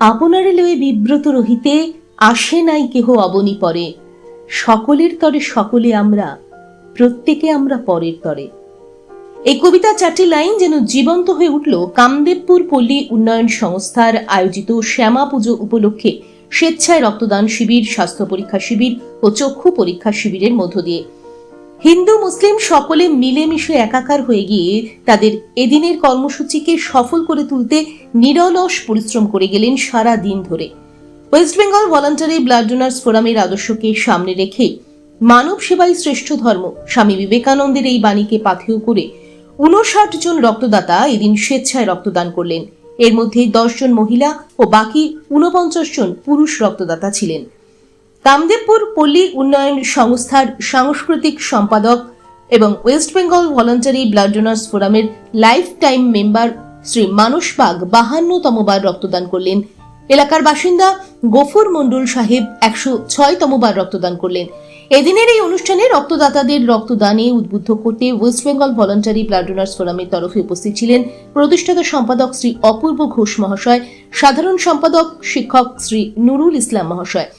আপনারে লয়ে বিব্রত রহিতে আসে নাই কেহ অবনি পরে। সকলের তরে সকলে আমরা, প্রত্যেকে আমরা পরের তরে। এই কবিতা চারটি লাইন যেন জীবন্ত হয়ে উঠল কামদেবপুর পল্লী উন্নয়ন সংস্থার আয়োজিত শ্যামা পুজো উপলক্ষে স্বেচ্ছায় রক্তদান শিবির, স্বাস্থ্য পরীক্ষা শিবির ও চক্ষু পরীক্ষা শিবিরের মধ্য দিয়ে। হিন্দু, মুসলিম সকলে মিলেমিশে একাকার হয়ে গিয়ে তাদের এদিনের কর্মসূচিকে সফল করে তুলতে নিরলস পরিশ্রম করে গেলেন সারা দিন ধরে। West Bengal voluntary blood donors ফোরামের আদর্শকে সামনে রেখে মানব সেবাই শ্রেষ্ঠ ধর্ম। স্বামী বিবেকানন্দের এই বাণীকে পাথেয় করে উনষাট জন রক্তদাতা এদিন স্বেচ্ছায় রক্তদান করলেন। এর মধ্যে দশ জন মহিলা ও বাকি উনপঞ্চাশ জন পুরুষ রক্তদাতা ছিলেন। কামদেবপুর পল্লী উন্নয়ন সংস্থার সাংস্কৃতিক সম্পাদক এবং West Bengal voluntary blood donors ফোরামের life time member Shri Manas Bag বাহান্নতম বার রক্তদান করলেন। এলাকার বাসিন্দা গফুর মণ্ডল সাহেব একশো ছয়তম বার রক্তদান করলেন। এদিনের এই অনুষ্ঠানে রক্তদাতাদের রক্তদানে উদ্বুদ্ধ করতে West Bengal voluntary blood donors ফোরামের তরফে উপস্থিত ছিলেন প্রতিষ্ঠাতা সম্পাদক শ্রী অপূর্ব ঘোষ মহাশয়, সাধারণ সম্পাদক শিক্ষক শ্রী নুরুল ইসলাম মহাশয়।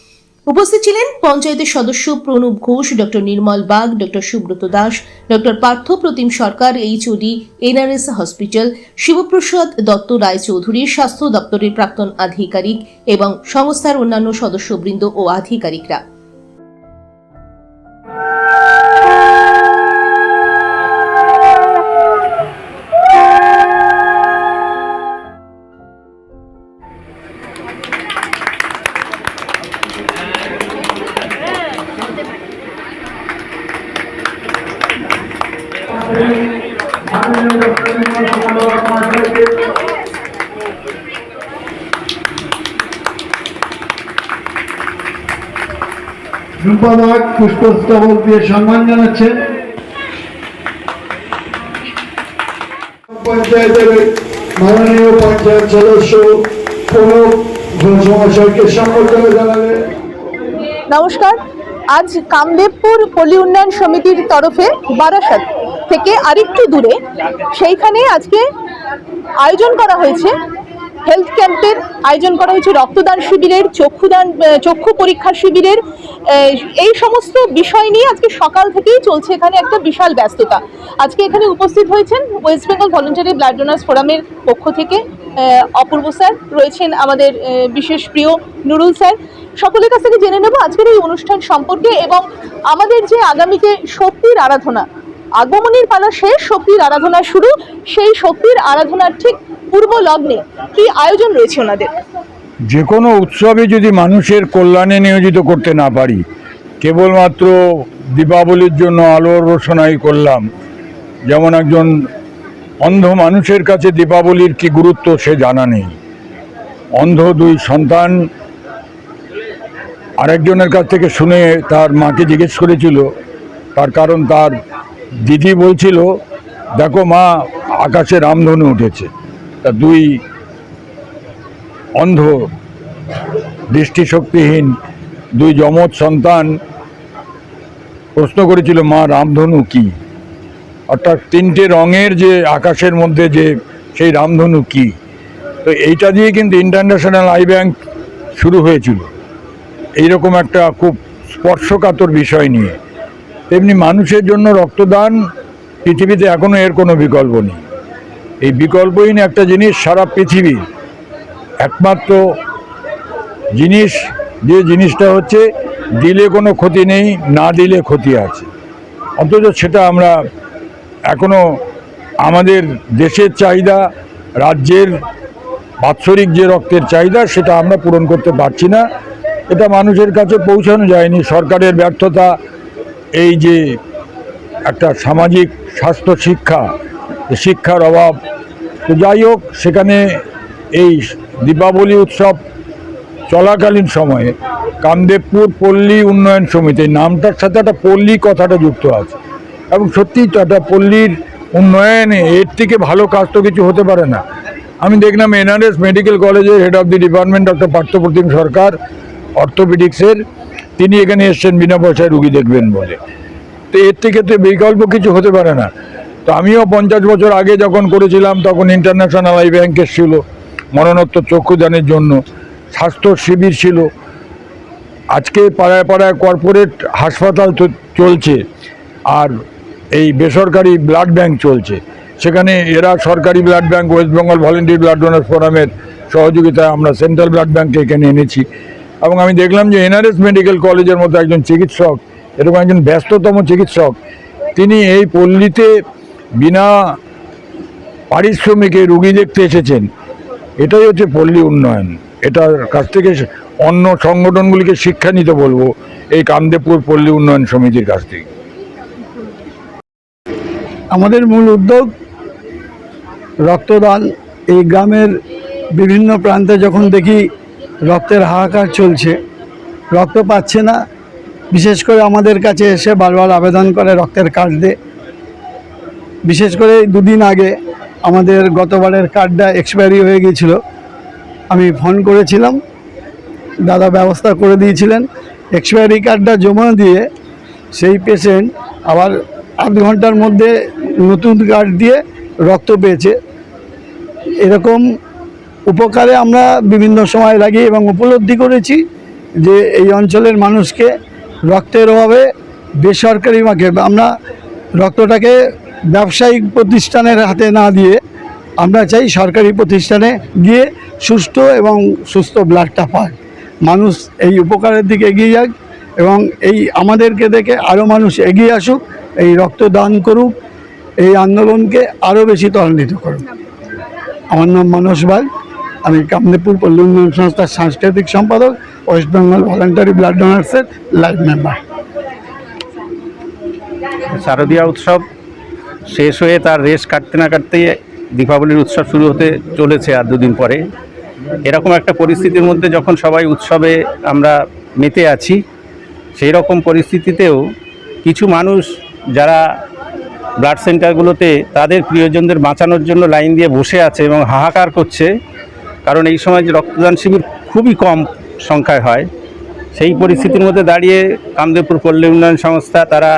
উপস্থিত ছিলেন পঞ্চায়েতের সদস্য Pranab Ghosh, doctor Nirmal Bag, doctor Subrata Das, doctor Partha Pratim Sarkar, HOD, NRS hospital, Shibprasad Dutta Roychowdhury, স্বাস্থ্য দপ্তরের প্রাক্তন আধিকারিক এবং সংস্থার অন্যান্য সদস্যবৃন্দ ও আধিকারিকরা। সম্পাদক পুষ্পস্তবক দিয়ে সম্মান জানাচ্ছেন। পঞ্চায়েতের মাননীয় পঞ্চায়েত সদস্য প্রণব ঘোষ মহাশয়কে সম্বর্ধনা জানালেন নমস্কার। আজ কামদেবপুর পল্লী উন্নয়ন সমিতির তরফে বারাসাত থেকে আরেকটু দূরে সেইখানে আজকে আয়োজন করা হয়েছে। হেলথ ক্যাম্পের আয়োজন করা হয়েছে, রক্তদান শিবিরের, চক্ষুদান চক্ষু পরীক্ষা শিবিরের। এই সমস্ত বিষয় নিয়ে আজকে সকাল থেকেই চলছে এখানে একটা বিশাল ব্যস্ততা। আজকে এখানে উপস্থিত হয়েছেন West Bengal voluntary blood donors ফোরামের পক্ষ থেকে অপূর্ব স্যার, রয়েছেন আমাদের বিশেষ প্রিয় নুরুল স্যার। সকলের কাছ থেকে জেনে নেব আজকের এই অনুষ্ঠান সম্পর্কে এবং আমাদের যে আগামীতে শক্তির আরাধনা, আগমনের পালা শেষ, শক্তির আরাধনা শুরু, সেই শক্তির আরাধনার ঠিক পূর্ব লগ্নে কি আয়োজন রয়েছে ওনাদের? যে কোনো উৎসবে যদি মানুষের কল্যাণে নিয়োজিত করতে না পারি, কেবলমাত্র দীপাবলির জন্য আলোর রোশনাই করলাম। যেমন একজন অন্ধ মানুষের কাছে দীপাবলির কি গুরুত্ব সে জানা নেই। অন্ধ দুই সন্তান আরেকজনের কাছ থেকে শুনে তার মাকে জিজ্ঞেস করেছিল। তার কারণ তার দিদি বলছিল, দেখো মা, আকাশে রামধনু উঠেছে। তা দুই অন্ধ, দৃষ্টিশক্তিহীন দুই যমজ সন্তান প্রশ্ন করেছিল, মা, রামধনু কি? অর্থাৎ তিনটে রঙের যে আকাশের মধ্যে যে সেই রামধনু কি? তো এইটা দিয়ে কিন্তু ইন্টারন্যাশনাল আই ব্যাংক শুরু হয়েছিল। এইরকম একটা খুব স্পর্শকাতর বিষয় নিয়ে। তেমনি মানুষের জন্য রক্তদান পৃথিবীতে এখনও এর কোনো বিকল্প নেই। এই বিকল্পহীন একটা জিনিস সারা পৃথিবী। একমাত্র জিনিস যে জিনিসটা হচ্ছে দিলে কোনো ক্ষতি নেই, না দিলে ক্ষতি আছে। অথচ সেটা আমরা এখনও আমাদের দেশের চাহিদা, রাজ্যের বাৎসরিক যে রক্তের চাহিদা, সেটা আমরা পূরণ করতে পারছি না। এটা মানুষের কাছে পৌঁছানো যায়নি। সরকারের ব্যর্থতা, এই যে একটা সামাজিক স্বাস্থ্য শিক্ষা শিক্ষার অভাব। তো যাই হোক, সেখানে এই দীপাবলি উৎসব চলাকালীন সময়ে কামদেবপুর পল্লী উন্নয়ন সমিতি নামটার সাথে একটা পল্লী কথাটা যুক্ত আছে। এবং সত্যিই তো একটা পল্লীর উন্নয়নে এর থেকে ভালো কাজ তো কিছু হতে পারে না। আমি দেখলাম এনআরএস মেডিকেল কলেজের head of the department doctor Parthapratim Sarkar অর্থোপেডিক্সের তিনি এখানে এসছেন, বিনা পয়সায় রুগী দেখবেন বলে। তো এর থেকে তো বিকল্প কিছু হতে পারে না। তো আমিও পঞ্চাশ বছর আগে যখন করেছিলাম, তখন ইন্টারন্যাশনাল আই ব্যাংকের ছিল, মরণোত্তর চক্ষুদানের জন্য। স্বাস্থ্য শিবির ছিল। আজকে পাড়ায় পাড়ায় কর্পোরেট হাসপাতাল চলছে, আর এই বেসরকারি ব্লাড ব্যাংক চলছে। সেখানে এরা সরকারি blood bank West Bengal volunteer blood donor ফোরামের সহযোগিতায় আমরা সেন্ট্রাল ব্লাড ব্যাংকে এখানে এনেছি। এবং আমি দেখলাম যে এনআরএস মেডিকেল কলেজের মতো একজন চিকিৎসক, এরকম একজন ব্যস্ততম চিকিৎসক, তিনি এই পল্লীতে বিনা পারিশ্রমিকে রুগী দেখতে এসেছেন, এটাই হচ্ছে পল্লী উন্নয়ন। এটার কাছ থেকে অন্য সংগঠনগুলিকে শিক্ষা নিতে বলব, এই কামদেবপুর পল্লী উন্নয়ন সমিতির কাছ থেকে। আমাদের মূল উদ্যোগ রক্তদান। এই গ্রামের বিভিন্ন প্রান্তে যখন দেখি রক্তের হাহাকার চলছে, রক্ত পাচ্ছে না, বিশেষ করে আমাদের কাছে এসে বারবার আবেদন করে রক্তের কার্ড দে বিশেষ করে দুদিন আগে আমাদের গতবারের কার্ডটা এক্সপায়ারি হয়ে গিয়েছিল। আমি ফোন করেছিলাম, দাদা ব্যবস্থা করে দিয়েছিলেন। এক্সপায়ারি কার্ডটা জমা দিয়ে সেই পেশেন্ট আবার আধ ঘণ্টার মধ্যে নতুন কার্ড দিয়ে রক্ত পেয়েছে। এরকম উপকারে আমরা বিভিন্ন সময় লাগি এবং উপলব্ধি করেছি যে এই অঞ্চলের মানুষকে রক্তের অভাবে বেসরকারি মাকে আমরা রক্তটাকে ব্যবসায়িক প্রতিষ্ঠানের হাতে না দিয়ে আমরা চাই সরকারি প্রতিষ্ঠানে গিয়ে সুস্থ এবং সুস্থ ব্লাডটা পায়। মানুষ এই উপকারের দিকে এগিয়ে যাক এবং এই আমাদেরকে দেখে আরও মানুষ এগিয়ে আসুক, এই রক্তদান করুক, এই আন্দোলনকে আরও বেশি ত্বরান্বিত করুক। আমার নাম মানস বাগ আমি কামদেপুর পল্লী উন্নয়ন সংস্থার সাংস্কৃতিক সম্পাদক, ওয়েস্ট বেঙ্গল ভলান্টারি ব্লাড ডোনার্সের লাইভ মেম্বার। শারদীয়া উৎসব শেষ হয়ে তার রেশ কাটতে না কাটতে দীপাবলির উৎসব শুরু হতে চলেছে আর দুদিন পরে। এরকম একটা পরিস্থিতির মধ্যে যখন সবাই উৎসবে আমরা মেতে আছি সেই রকম পরিস্থিতিতেও কিছু মানুষ যারা ব্লাড সেন্টারগুলোতে তাদের প্রিয়জনদের বাঁচানোর জন্য লাইন দিয়ে বসে আছে এবং হাহাকার করছে, কারণ এই সময় যে রক্তদান শিবির খুবই কম সংখ্যায় হয়, সেই পরিস্থিতির মধ্যে দাঁড়িয়ে কামদেবপুর পল্লী উন্নয়ন সংস্থা তারা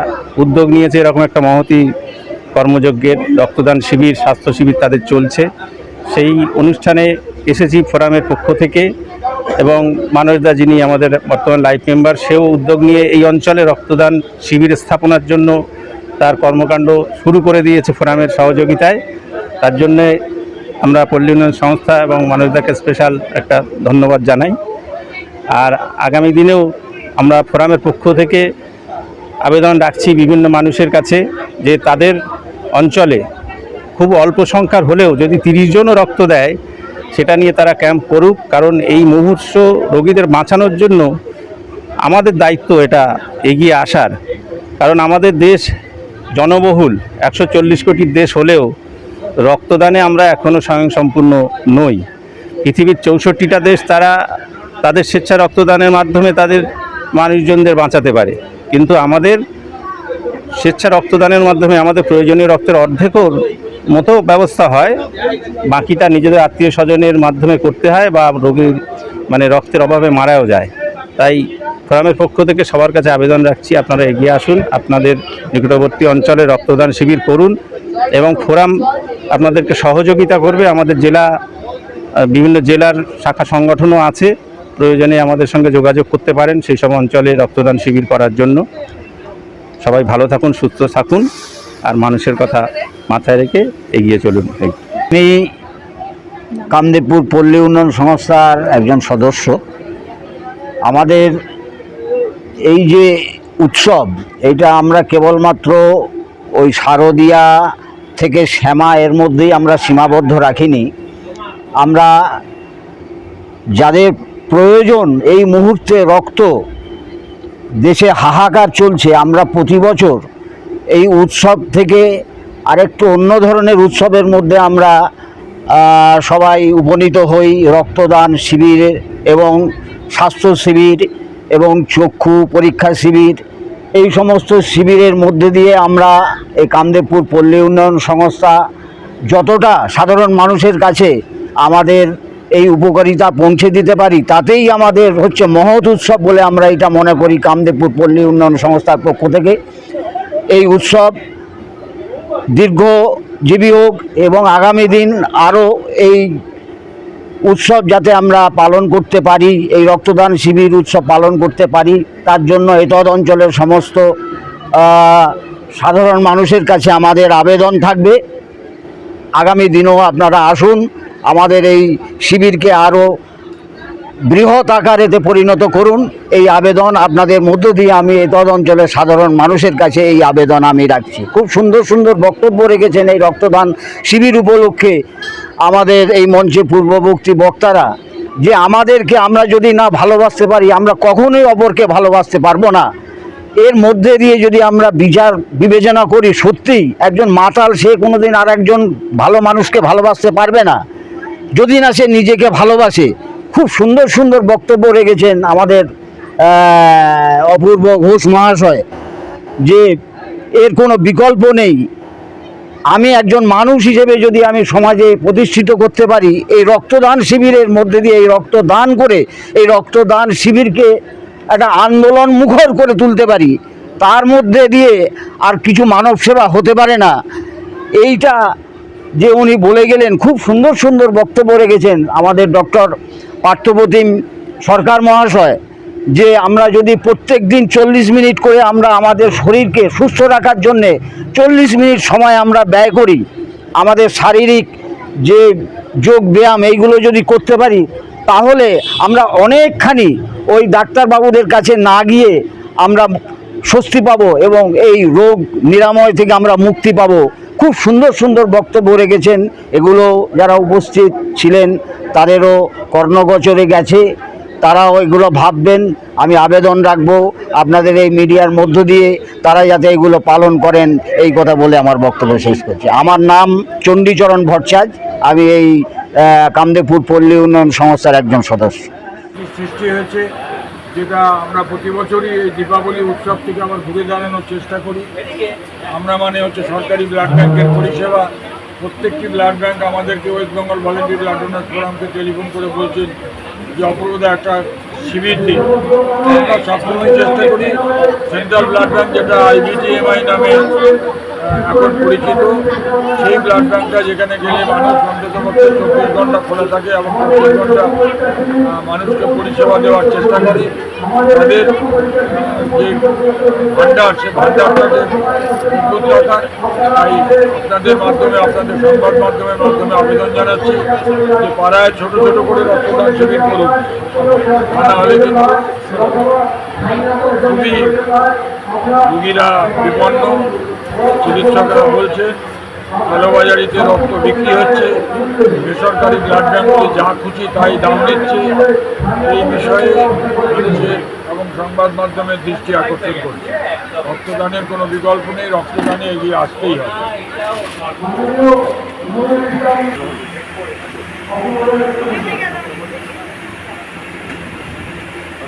উদ্যোগ নিয়েছে এরকম একটা মহতি কর্মযজ্ঞের রক্তদান শিবির, স্বাস্থ্য শিবির তাদের চলছে। সেই অনুষ্ঠানে এসেছি ফোরামের পক্ষ থেকে এবং মানসদা যিনি আমাদের বর্তমান লাইফ মেম্বার, সেও উদ্যোগ নিয়ে এই অঞ্চলে রক্তদান শিবির স্থাপনার জন্য তার কর্মকাণ্ড শুরু করে দিয়েছে ফোরামের সহযোগিতায়। তার জন্যে আমরা পল্লী উন্নয়ন সংস্থা এবং মানসদাকে স্পেশাল একটা ধন্যবাদ জানাই। আর আগামী দিনেও আমরা ফোরামের পক্ষ থেকে আবেদন রাখছি বিভিন্ন মানুষের কাছে যে তাদের অঞ্চলে খুব অল্প সংখ্যার হলেও যদি তিরিশ জনও রক্ত দেয়, সেটা নিয়ে তারা ক্যাম্প করুক। কারণ এই মুহূর্ত রোগীদের বাঁচানোর জন্য আমাদের দায়িত্ব এটা এগিয়ে আসার। কারণ আমাদের দেশ জনবহুল, একশো চল্লিশ কোটির দেশ হলেও রক্তদানে আমরা এখনও স্বয়ংসম্পূর্ণ নই। পৃথিবীর চৌষট্টিটা দেশ তারা তাদের স্বেচ্ছা রক্তদানের মাধ্যমে তাদের মানুষজনদের বাঁচাতে পারে। কিন্তু আমাদের স্বেচ্ছা রক্তদানের মাধ্যমে আমাদের প্রয়োজনীয় রক্তের অর্ধেকও মতো ব্যবস্থা হয়। বাকিটা নিজেদের আত্মীয় স্বজনের মাধ্যমে করতে হয় বা রোগীর মানে রক্তের অভাবে মারাও যায়। তাই ফোরামের পক্ষ থেকে সবার কাছে আবেদন রাখছি, আপনারা এগিয়ে আসুন, আপনাদের নিকটবর্তী অঞ্চলে রক্তদান শিবির করুন এবং ফোরাম আপনাদেরকে সহযোগিতা করবে। আমাদের জেলা বিভিন্ন জেলার শাখা সংগঠনও আছে, প্রয়োজনে আমাদের সঙ্গে যোগাযোগ করতে পারেন সেই সব অঞ্চলে রক্তদান শিবির করার জন্য। সবাই ভালো থাকুন, সুস্থ থাকুন আর মানুষের কথা মাথায় রেখে এগিয়ে চলুন। আমি কামদেবপুর পল্লী উন্নয়ন সংস্থার একজন সদস্য। আমাদের এই যে উৎসব এটা আমরা কেবলমাত্র ওই শারদিয়া থেকে শ্যামা এর মধ্যেই আমরা সীমাবদ্ধ রাখিনি। আমরা যাদের প্রয়োজন এই মুহূর্তে রক্ত দেশে হাহাকার চলছে, আমরা প্রতি বছর এই উৎসব থেকে আরেকটু অন্য ধরনের উৎসবের মধ্যে আমরা সবাই উপনীত হই, রক্তদান শিবির এবং স্বাস্থ্য শিবির এবং চক্ষু পরীক্ষা শিবির। এই সমস্ত শিবিরের মধ্যে দিয়ে আমরা এই কামদেবপুর পল্লী উন্নয়ন সংস্থা যতটা সাধারণ মানুষের কাছে আমাদের এই উপকারিতা পৌঁছে দিতে পারি, তাতেই আমাদের হচ্ছে মহৎ উৎসব বলে আমরা এটা মনে করি কামদেবপুর পল্লী উন্নয়ন সংস্থার পক্ষ থেকে। এই উৎসব দীর্ঘজীবী হোক এবং আগামী দিন আরও এই উৎসব যাতে আমরা পালন করতে পারি, এই রক্তদান শিবির উৎসব পালন করতে পারি, তার জন্য এতদ অঞ্চলের সমস্ত সাধারণ মানুষের কাছে আমাদের আবেদন থাকবে। আগামী দিনেও আপনারা আসুন আমাদের এই শিবিরকে আরও বৃহৎ আকারেতে পরিণত করুন। এই আবেদন আপনাদের মধ্য দিয়ে আমি এতদ অঞ্চলের সাধারণ মানুষের কাছে এই আবেদন আমি রাখছি। খুব সুন্দর সুন্দর বক্তব্য রেখেছেন এই রক্তদান শিবির উপলক্ষে আমাদের এই মঞ্চে পূর্ববর্তী বক্তারা যে আমাদেরকে আমরা যদি না ভালোবাসতে পারি, আমরা কখনোই অপরকে ভালোবাসতে পারব না। এর মধ্যে দিয়ে যদি আমরা বিচার বিবেচনা করি, সত্যিই একজন মাতাল সে কোনোদিন আর একজন ভালো মানুষকে ভালোবাসতে পারবে না। যদি না সে নিজেকে ভালোবাসে, খুব সুন্দর সুন্দর বক্তব্য রেখেছেন আমাদের অপূর্ব ঘোষ মহাশয়, যে এর কোনো বিকল্প নেই। আমি একজন মানুষ হিসেবে যদি আমি সমাজে প্রতিষ্ঠিত করতে পারি, এই রক্তদান শিবিরের মধ্যে দিয়ে, এই রক্তদান করে, এই রক্তদান শিবিরকে একটা আন্দোলন মুখর করে তুলতে পারি, তার মধ্যে দিয়ে আর কিছু মানব সেবা হতে পারে না। এইটা যে উনি বলে গেলেন, খুব সুন্দর সুন্দর বক্তব্য রেখেছেন আমাদের ডক্টর পার্থপ্রতিম সরকার মহাশয়, যে আমরা যদি প্রত্যেক দিন চল্লিশ মিনিট করে আমরা আমাদের শরীরকে সুস্থ রাখার জন্যে চল্লিশ মিনিট সময় আমরা ব্যয় করি, আমাদের শারীরিক যে যোগ ব্যায়াম এইগুলো যদি করতে পারি, তাহলে আমরা অনেকখানি ওই ডাক্তারবাবুদের কাছে না গিয়ে আমরা স্বস্তি পাবো এবং এই রোগ নিরাময় থেকে আমরা মুক্তি পাবো। খুব সুন্দর সুন্দর বক্তব্য রেখেছেন। এগুলো যারা উপস্থিত ছিলেন তাদেরও কর্ণগোচরে গেছে। তারাও এগুলো ভাববেন। আমি আবেদন রাখব আপনাদের এই মিডিয়ার মধ্য দিয়ে তারা যাতে এগুলো পালন করেন এই কথা বলে আমার বক্তব্য শেষ করছি। আমার নাম চণ্ডীচরণ ভট্টাচার্য। আমি এই আহ, কামদেবপুর পল্লী উন্নয়ন সংস্থার একজন সদস্য। সৃষ্টি হয়েছে। যেটা আমরা প্রতি বছরই এই দীপাবলি উৎসব থেকে আমরা ঘুরে দাঁড়ানোর চেষ্টা করি। আমরা মানে হচ্ছে সরকারি ব্লাড ব্যাঙ্কের পরিষেবা, প্রত্যেকটি ব্লাড ব্যাঙ্ক আমাদেরকে West Bengal volunteer blood donor ফোরামকে telephone করে বলছেন যে, অপূর্বদা একটা শিবির দিন আমরা সবসময় চেষ্টা করি সেন্ট্রাল ব্লাড ব্যাঙ্ক যেটা আইবিটিএমআই নামে এখন পরিচিত, সেই ব্লাড ব্যাঙ্কটা যেখানে গেলে মানুষ অন্তত চব্বিশ ঘণ্টা খোলা থাকে এবং চব্বিশ ঘণ্টা মানুষকে পরিষেবা দেওয়ার চেষ্টা করি। তাদের যে ভান্ডার, সে ভান্ডারটাকে রাখার তাই আপনাদের মাধ্যমে, আপনাদের সংবাদ মাধ্যমের মাধ্যমে আবেদন জানাচ্ছি যে পাড়ায় ছোট ছোট করে রক্তদান শিবির করুন। তা না হলে কিন্তু খুবই রুগীরা বিপন্ন, চিকিৎসকরা বলছে কালোবাজারিতে রক্ত বিক্রি হচ্ছে, বেসরকারি ব্লাড ব্যাঙ্কে যা খুশি তাই দাম নিচ্ছে এই বিষয়ে মানুষের এবং সংবাদ মাধ্যমের দৃষ্টি আকর্ষণ করছে। রক্তদানের কোনো বিকল্প নেই, রক্তদানে এগিয়ে আসতেই হবে।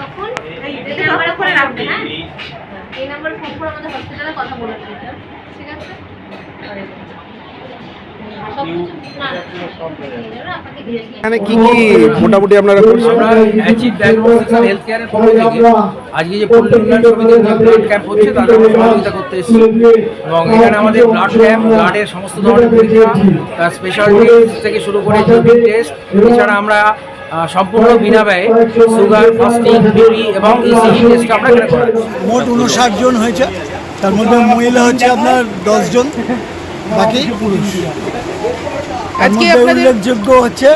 তখন এই নাম্বারে করে রাখবে হ্যাঁ এই নাম্বারে ফোন করে আমাদের হসপিটালে কথা বলে ঠিক আছে? সব কিছু না না আপনাকে দিয়ে দিই এখানে কি কি মোটামুটি আপনারা করছেন? আমরা অ্যাচিভ ডায়াগনোস্টিক্স হেলথ কেয়ারের পক্ষ থেকে। আজকে যে পল্লী উন্নয়ন সমিতির যে ব্লাড ক্যাম্প হচ্ছে তাদের সহযোগিতা করতে এসেছি। এবং এখানে আমাদের ব্লাড ক্যাম্প ব্লাডের সমস্ত ধরনের পরীক্ষা স্পেশালিটি থেকে শুরু করে জৈবিক টেস্ট এছাড়া আমরা সম্পূর্ণ বিনা ব্যয়ে সুগার ফাস্টিং বিউরি এবং ইসিজি টেস্ট আমরা এখানে করাচ্ছি। মোট উনষাট জন হয়েছে। তার মধ্যে মহিলা হচ্ছে আপনার দশজন বাকি পুরুষ তার আজকে মধ্যে উল্লেখযোগ্য হচ্ছে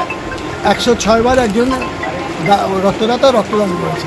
একশো ছয় বার একজন রক্তদাতা রক্তদান করেছে